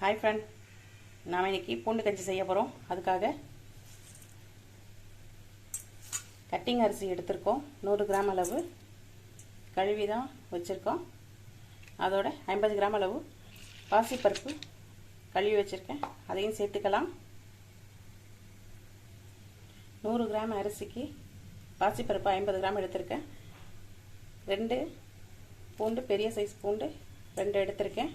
Hi friend நாம் இன்னைக்கு பூண்டு கஞ்சி செய்ய போகிறோம் அதுக்காக கட்டிங் அரிசி எடுத்திருக்கோம். நூறு கிராம் அளவு கழுவி தான் வச்சுருக்கோம். அதோட ஐம்பது கிராம் அளவு பாசிப்பருப்பு கழுவி வச்சுருக்கேன். அதையும் சேர்த்துக்கலாம். நூறு கிராம் அரிசிக்கு பாசிப்பருப்பு ஐம்பது கிராம் எடுத்திருக்கேன். ரெண்டு பூண்டு பெரிய சைஸ் பூண்டு ரெண்டு எடுத்திருக்கேன்.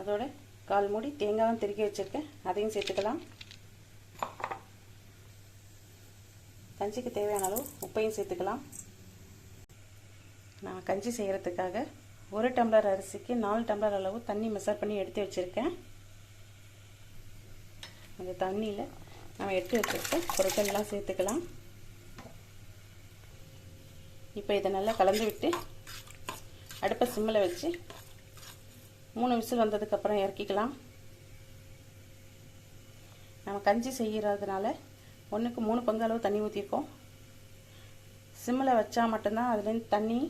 அதோட கால் மூடி தேங்காயும் திருக்கி வச்சுருக்கேன். அதையும் சேர்த்துக்கலாம். கஞ்சிக்கு தேவையான அளவு உப்பையும் சேர்த்துக்கலாம். நான் கஞ்சி செய்கிறதுக்காக ஒரு டம்ளர் அரிசிக்கு நாலு டம்ளர் அளவு தண்ணி மெஷர் பண்ணி எடுத்து வச்சுருக்கேன். அந்த தண்ணியில் நம்ம எடுத்து வச்சுருக்க பொருட்கள்லாம் சேர்த்துக்கலாம். இப்போ இதை நல்லா கலந்து விட்டு அடுப்பை சிம்மில் வச்சு மூணு விசில் வந்ததுக்கப்புறம் இறக்கிக்கலாம். நம்ம கஞ்சி செய்கிறதுனால ஒன்றுக்கு மூணு பங்கு அளவு தண்ணி ஊற்றிருக்கோம் சிம்மில் வச்சா மட்டும்தான் அதுலேருந்து தண்ணி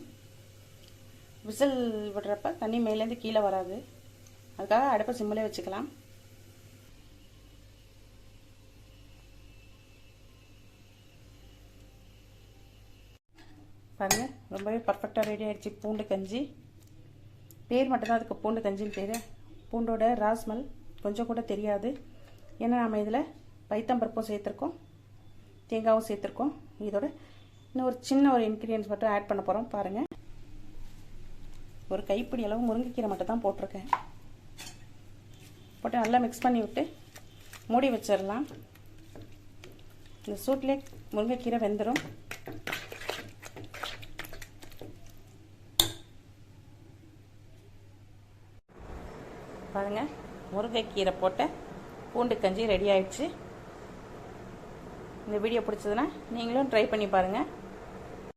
விசில் விடுறப்ப தண்ணி மேலேருந்து கீழே வராது. அதுக்காக அடுப்பை சிம்மில் வச்சுக்கலாம். பாருங்கள் ரொம்பவே பர்ஃபெக்டாக ரெடி ஆகிடுச்சு பூண்டு கஞ்சி. பேர் மட்டும்தான் அதுக்கு பூண்டு கஞ்சின்னு பேர். பூண்டோட ராஸ்மல் கொஞ்சம் கூட தெரியாது. ஏன்னா நம்ம இதில் பைத்தம்பருப்பும் சேர்த்துருக்கோம். தேங்காவும் சேர்த்துருக்கோம். இதோட இன்னும் ஒரு சின்ன ஒரு இன்க்ரீடியன்ஸ் மட்டும் ஆட் பண்ண போகிறோம் பாருங்கள் ஒரு கைப்பிடி அளவு முருங்கைக்கீரை மட்டும் தான் போட்டிருக்கேன். போட்டு நல்லா மிக்ஸ் பண்ணி விட்டு மூடி வச்சிடலாம். இந்த சூட்லேயே முருங்கைக்கீரை வெந்துடும் பாருங்கள் முருங்கைக்கீரை போட்ட பூண்டு கஞ்சி ரெடி ஆயிடுச்சு. இந்த வீடியோ பிடிச்சதுன்னா நீங்களும் ட்ரை பண்ணி பாருங்கள்